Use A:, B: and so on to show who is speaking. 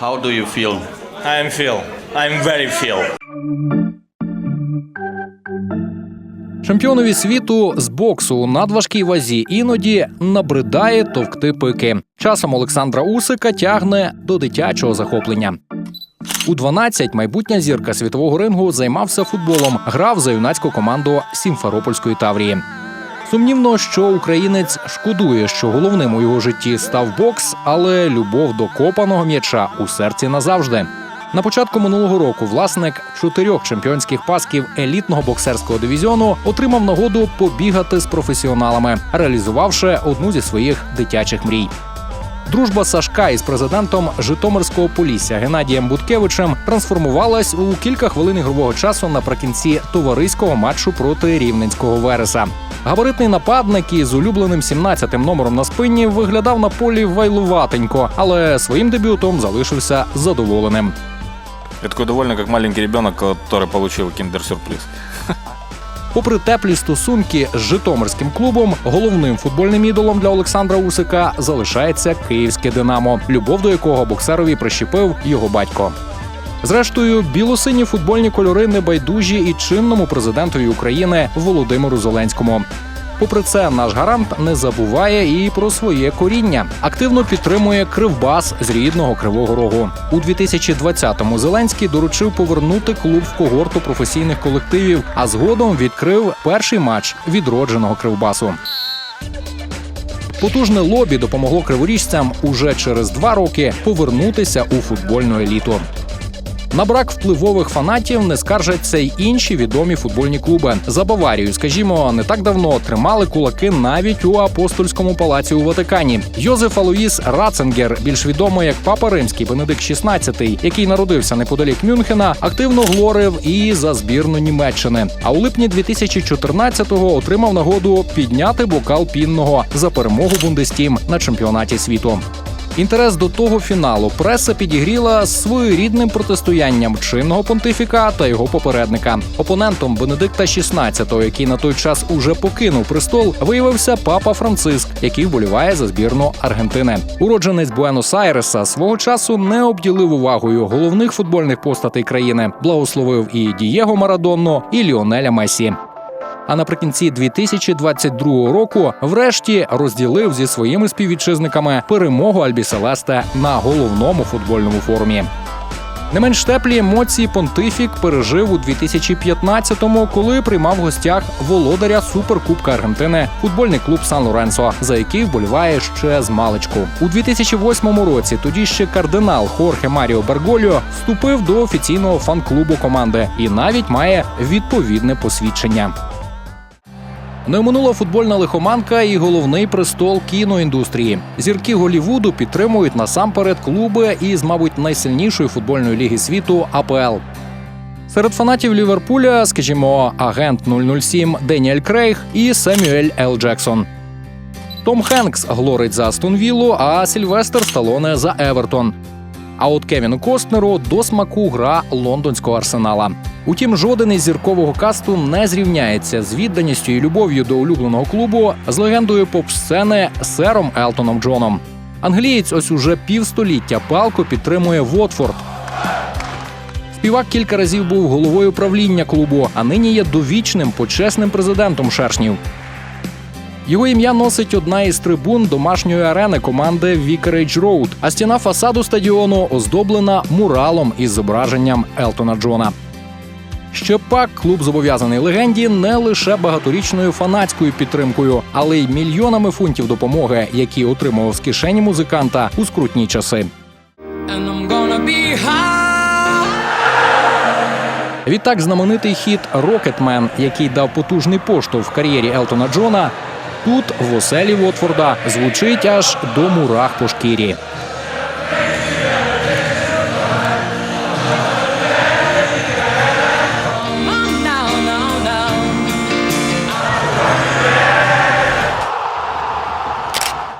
A: How do you feel?
B: I'm feel. I'm very feel.
C: Чемпіонові світу з боксу у надважкій вазі іноді набридає товкти пики. Часом Олександра Усика тягне до дитячого захоплення. У 12 майбутня зірка світового рингу займався футболом, грав за юнацьку команду Сімферопольської Таврії. Сумнівно, що українець шкодує, що головним у його житті став бокс, але любов до копаного м'яча у серці назавжди. На початку минулого року власник чотирьох чемпіонських пасків елітного боксерського дивізіону отримав нагоду побігати з професіоналами, реалізувавши одну зі своїх дитячих мрій. Дружба Сашка із президентом Житомирського Полісся Геннадієм Буткевичем трансформувалась у кілька хвилин ігрового часу наприкінці товариського матчу проти рівненського Вереса. Габаритний нападник із улюбленим 17-м номером на спині виглядав на полі вайлуватенько, але своїм дебютом залишився задоволеним.
D: Я такой довольный, как маленький ребенок, который получил киндер-сюрприз.
C: Попри теплі стосунки з Житомирським клубом, головним футбольним ідолом для Олександра Усика залишається київське Динамо, любов до якого боксерові прищепив його батько. Зрештою, білосині футбольні кольори небайдужі і чинному президентові України Володимиру Зеленському. Попри це, наш гарант не забуває і про своє коріння. Активно підтримує кривбас з рідного Кривого Рогу. У 2020-му Зеленський доручив повернути клуб в когорту професійних колективів, а згодом відкрив перший матч відродженого кривбасу. Потужне лобі допомогло криворіжцям уже через два роки повернутися у футбольну еліту. На брак впливових фанатів не скаржаться й інші відомі футбольні клуби. За Баварію, скажімо, не так давно тримали кулаки навіть у апостольському палаці у Ватикані. Йозеф Алоїс Раценгер, більш відомий як Папа Римський Бенедикт XVI, який народився неподалік Мюнхена, активно глорив і за збірну Німеччини. А у липні 2014-го отримав нагоду підняти бокал пінного за перемогу Бундестім на чемпіонаті світу. Інтерес до того фіналу преса підігріла своєрідним протистоянням чинного понтифіка та його попередника. Опонентом Бенедикта XVI, який на той час уже покинув престол, виявився папа Франциск, який вболіває за збірну Аргентини. Уродженець Буенос-Айреса свого часу не обділив увагою головних футбольних постатей країни, благословив і Дієго Марадонну, і Ліонеля Месі. А наприкінці 2022 року, врешті, розділив зі своїми співвітчизниками перемогу Альбіселесте на головному футбольному форумі. Не менш теплі емоції Понтифік пережив у 2015-му, коли приймав в гостях володаря суперкубка Аргентини футбольний клуб Сан Лоренсо, за який вболіває ще з маличку. У 2008 році тоді ще кардинал Хорхе Маріо Бергольо вступив до офіційного фан-клубу команди і навіть має відповідне посвідчення. Не минула футбольна лихоманка і головний престол кіноіндустрії. Зірки Голівуду підтримують насамперед клуби із, мабуть, найсильнішої футбольної ліги світу АПЛ. Серед фанатів Ліверпуля, скажімо, агент 007 Деніель Крейг і Семюель Л. Джексон. Том Хенкс глорить за Астон Віллу, а Сільвестр Сталоне за Евертон. А от Кевіну Костнеру до смаку гра лондонського арсенала. Утім, жоден із зіркового касту не зрівняється з відданістю і любов'ю до улюбленого клубу з легендою поп-сцени сером Елтоном Джоном. Англієць ось уже півстоліття палко підтримує Вотфорд. Співак кілька разів був головою правління клубу, а нині є довічним почесним президентом шершнів. Його ім'я носить одна із трибун домашньої арени команди Vicarage Road, а стіна фасаду стадіону оздоблена муралом із зображенням Елтона Джона. Ще пак клуб зобов'язаний легенді не лише багаторічною фанатською підтримкою, але й мільйонами фунтів допомоги, які отримував з кишені музиканта у скрутні часи. Відтак знаменитий хіт «Рокетмен», який дав потужний поштовх в кар'єрі Елтона Джона, тут в оселі Вотфорда звучить аж до мурах по шкірі.